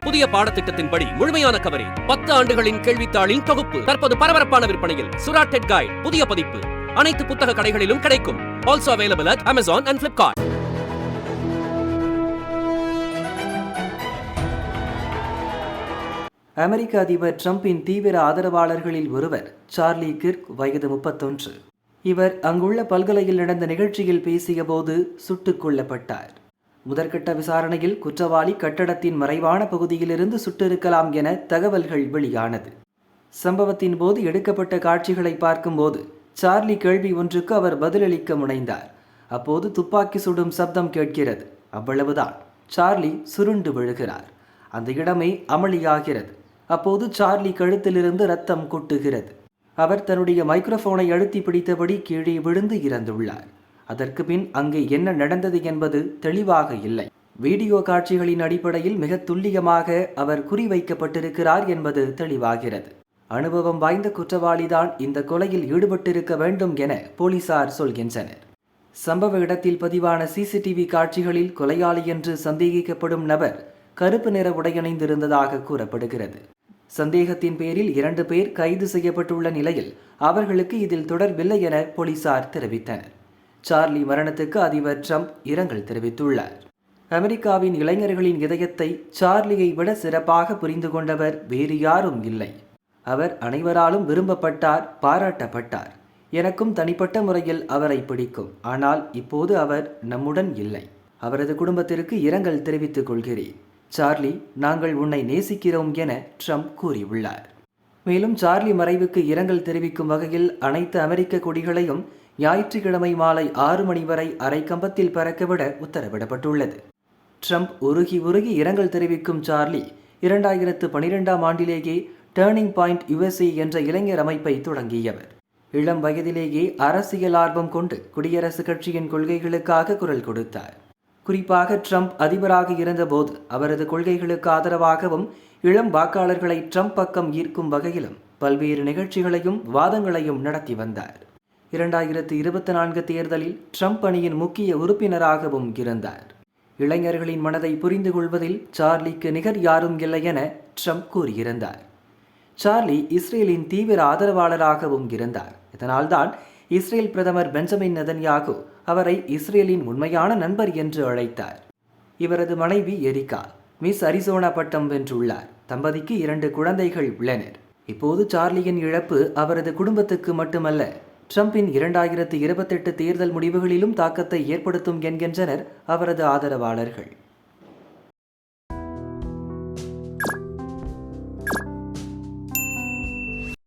புதிய பாடத்திட்டத்தின்படி முழுமையான கவரி. பத்து ஆண்டுகளின் கேள்வித்தாளின் தொகுப்பு. தற்போது பரபரப்பான விற்பனையில் சுராட்டெட் கைட் புதிய பதிப்பு. அனைத்து புத்தக கடைகளிலும் கிடைக்கும். Also available at Amazon and Flipkart அமெரிக்க அதிபர் டிரம்பின் தீவிர ஆதரவாளர்களில் ஒருவர் சார்லி கிர்க் வயது முப்பத்தொன்று. இவர் அங்குள்ள பல்கலையில் நடந்த நிகழ்ச்சியில் பேசியபோது சுட்டுக் கொல்லப்பட்டார். முதற்கட்ட விசாரணையில் குற்றவாளி கட்டடத்தின் மறைவான பகுதியிலிருந்து சுட்டிருக்கலாம் என தகவல்கள் வெளியானது. சம்பவத்தின் போது எடுக்கப்பட்ட காட்சிகளை பார்க்கும்போது சார்லி கேள்வி ஒன்றுக்கு அவர் பதிலளிக்க முனைந்தார். அப்போது துப்பாக்கி சுடும் சப்தம் கேட்கிறது. அவ்வளவுதான். சார்லி சுருண்டு விழுகிறார். அந்த இடமே அமளியாகிறது. அப்போது சார்லி கழுத்திலிருந்து ரத்தம் கொட்டுகிறது. அவர் தன்னுடைய மைக்ரோஃபோனை அழுத்தி பிடித்தபடி கீழே விழுந்து இறந்துள்ளார். அதற்கு பின் அங்கே என்ன நடந்தது என்பது தெளிவாக இல்லை. வீடியோ காட்சிகளின் அடிப்படையில் மிக துல்லியமாக அவர் குறிவைக்கப்பட்டிருக்கிறார் என்பது தெளிவாகிறது. அனுபவம் வாய்ந்த குற்றவாளிதான் இந்த கொலையில் ஈடுபட்டிருக்க வேண்டும் என போலீசார் சொல்கின்றனர். சம்பவ இடத்தில் பதிவான சிசிடிவி காட்சிகளில் கொலையாளி என்று சந்தேகிக்கப்படும் நபர் கருப்பு நிற உடையணிந்திருந்ததாக கூறப்படுகிறது. சந்தேகத்தின் பேரில் இரண்டு பேர் கைது செய்யப்பட்டுள்ள நிலையில் அவர்களுக்கு இதில் தொடர்பில்லை என போலீசார் தெரிவித்தனர். சார்லி மரணத்துக்கு அதிபர் ட்ரம்ப் இரங்கல் தெரிவித்துள்ளார். அமெரிக்காவின் இளைஞர்களின் இதயத்தை சார்லியை விட சிறப்பாக புரிந்து கொண்டவர் வேறு யாரும் இல்லை. அவர் அனைவராலும் விரும்பப்பட்டார் பாராட்டப்பட்டார். எனக்கும் தனிப்பட்ட முறையில் அவரை பிடிக்கும். ஆனால் இப்போது அவர் நம்முடன் இல்லை. அவரது குடும்பத்திற்கு இரங்கல் தெரிவித்துக் கொள்கிறேன். சார்லி நாங்கள் உன்னை நேசிக்கிறோம் என ட்ரம்ப் கூறியுள்ளார். மேலும் சார்லி மறைவுக்கு இரங்கல் தெரிவிக்கும் வகையில் அனைத்து அமெரிக்க கொடிகளையும் ஞாயிற்றுக்கிழமை மாலை ஆறு மணி வரை அரை கம்பத்தில் பறக்கவிட உத்தரவிடப்பட்டுள்ளது. ட்ரம்ப் உருகி உருகி இரங்கல் தெரிவிக்கும் சார்லி இரண்டாயிரத்து பனிரெண்டாம் ஆண்டிலேயே டேர்னிங் பாயிண்ட் யுஎஸ்ஏ என்ற இளைஞர் அமைப்பை தொடங்கியவர். இளம் வயதிலேயே அரசியல் ஆர்வம் கொண்டு குடியரசுக் கட்சியின் கொள்கைகளுக்காக குரல் கொடுத்தார். குறிப்பாக ட்ரம்ப் அதிபராக இருந்தபோது அவரது கொள்கைகளுக்கு ஆதரவாகவும் இளம் வாக்காளர்களை ட்ரம்ப் பக்கம் ஈர்க்கும் வகையிலும் பல்வேறு நிகழ்ச்சிகளையும் வாதங்களையும் நடத்தி வந்தார். இரண்டாயிரத்து இருபத்தி நான்கு தேர்தலில் ட்ரம்ப் அணியின் முக்கிய உறுப்பினராகவும் இருந்தார். இளைஞர்களின் மனதை புரிந்து கொள்வதில் சார்லிக்கு நிகர் யாரும் இல்லை என ட்ரம்ப் கூறியிருந்தார். சார்லி இஸ்ரேலின் தீவிர ஆதரவாளராகவும் இருந்தார். இதனால்தான் இஸ்ரேல் பிரதமர் பெஞ்சமின் நெதன்யாகு அவரை இஸ்ரேலின் உண்மையான நண்பர் என்று அழைத்தார். இவரது மனைவி எரிகா மிஸ் அரிசோனா பட்டம் வென்றுள்ளார். தம்பதிக்கு இரண்டு குழந்தைகள் உள்ளனர். இப்போது சார்லியின் இழப்பு அவரது குடும்பத்துக்கு மட்டுமல்ல ட்ரம்பின் இரண்டாயிரத்து இருபத்தெட்டு தேர்தல் முடிவுகளிலும் தாக்கத்தை ஏற்படுத்தும் என்கின்றனர் அவரது ஆதரவாளர்கள்.